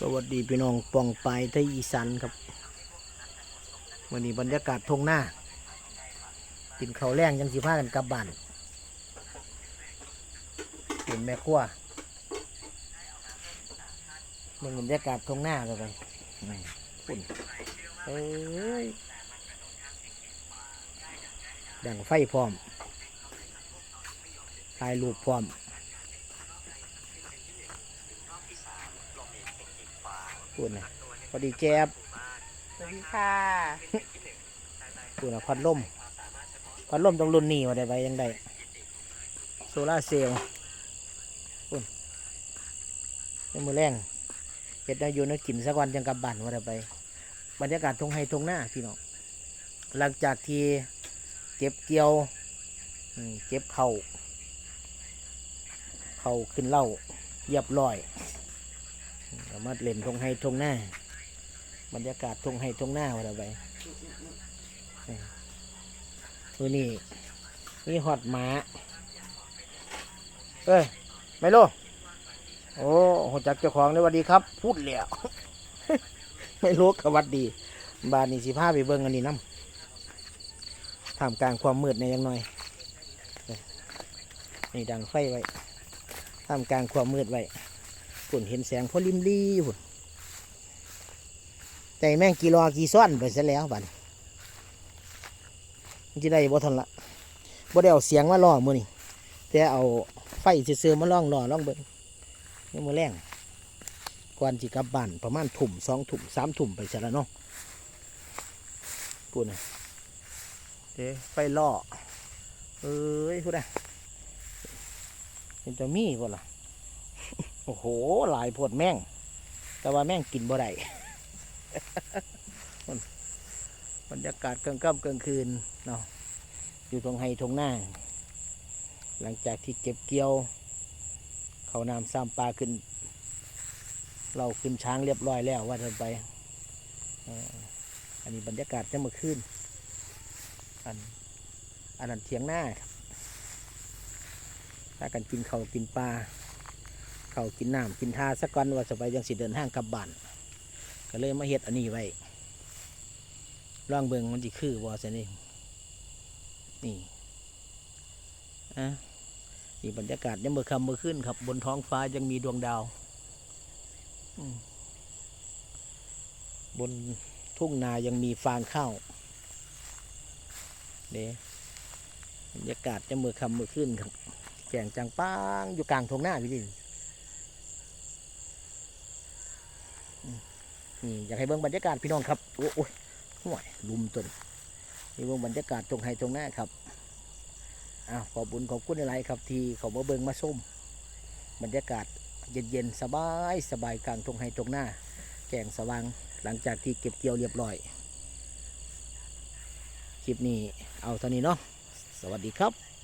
สวัสดีพี่น้องปองไปายไทยอีสานครับวันนี้บรรยากาศทงหน้ากินข้าวแรงยังสิพากันกลับบ้านเป็นแม่ครัวมึงบรรยากาศทงหน้ากันไปฝุ่นเอ้ยดังไฟพร้อมถ่ายรูปพร้อม พูดนะพอดีแจ๊บสวัสดีค่ะพูดนะพัดลมพัดลมต้องรุ่นนี้มาได้ไปยังได้โซล่าร์เซลล์พูดยังมือแรงเห็ดแนาอยู่นักกินสักวันจังกลับบ้านมาได้ไป บรรยากาศทงไฮทงหน้าพี่น้องหลังจากที่เก็บเกี่ยวอืมเก็บเข่าเข่าขึ้นเหล่าเรียบร้อย เรามาเล่นทงไฮทงหน้า บรรยากาศทงไฮทงหน้าว่าได้ไปมือนี่มีหอดหมาเอ้ยไม่รู้โอ้หัวจักเจ้าของเลยสวัสดีครับ พูดแล้วไม่รู้กวัดดี บานนี่สิพาไปเบิ่งอันนี้น้ำท่ามกลางความมืดในยังน้อย นี่ดังไฟไว้ท่ามกลางความมืดไว้ ฝุ่นเห็นแสงพอลิมลีฝุ่นใจแม่งกี่รอกี่ซ่อนไปซะแล้วบัดมันจะได้บ่ทันละบ่ได้เอาเสียงมาล่อมือนี่แต่เอาไฟซื่อมาล่องล่อล่องเบิ่งนี่มือแรงก่อนสิกลับบ้านประมาณถุ่มสองถุ่มสามถุ่มไปซะแล้วเนาะพูดนะเด้ไฟล่อเอ้ยพูดนะมันจะมีบ่ล่ะ โอ้โห หลายโพดแม่ง แต่ว่าแม่งกินบ่ได้บรรยากาศกลางค่ำกลางคืนเนาะอยู่ตรงไฮตรงหน้า หลังจากที่เก็บเกี่ยว เขานำซ้ำปลาขึ้น เราขึ้นช้างเรียบร้อยแล้วว่าเดินไป อันนี้บรรยากาศจะมื่อคืนอันอันนั้นเทียงหน้าครับถ้ากันกินเขากินปลา เขากินน้ำกินทาสักวันว่าจะไปยังสิเดินห้างกลับบ้านก็เลยมาเฮ็ดอันนี้ไว้ลองเบิงมันจะคือบ่ซนี่นี่อะนี่บรรยากาศยังเมื่อคำเมื่อคืนครับ บนท้องฟ้ายังมีดวงดาวบนทุ่งนายังมีฟางข้าวเด้บรรยากาศยังเมื่อคำมื่อคืนครับแก่งจางป้างอยู่กลางทุ่งนาพี่ดิอืมนี่ อยากให้เบิ่งบรรยากาศพี่น้องครับโอ้ยห่วยลุมจนนี่วงบรรยากาศตรงไฮตรงหน้าครับอ้าวขอบุญขอบคุณอะไรครับ ที่เขามาเบิงมาส้มบรรยากาศเย็นๆสบายสบายกลางตรงไฮตรงหน้าแก่งสว่างหลังจากที่เก็บเกี่ยวเรียบร้อยคลิปนี้เอาเท่านี้เนาะสวัสดีครับ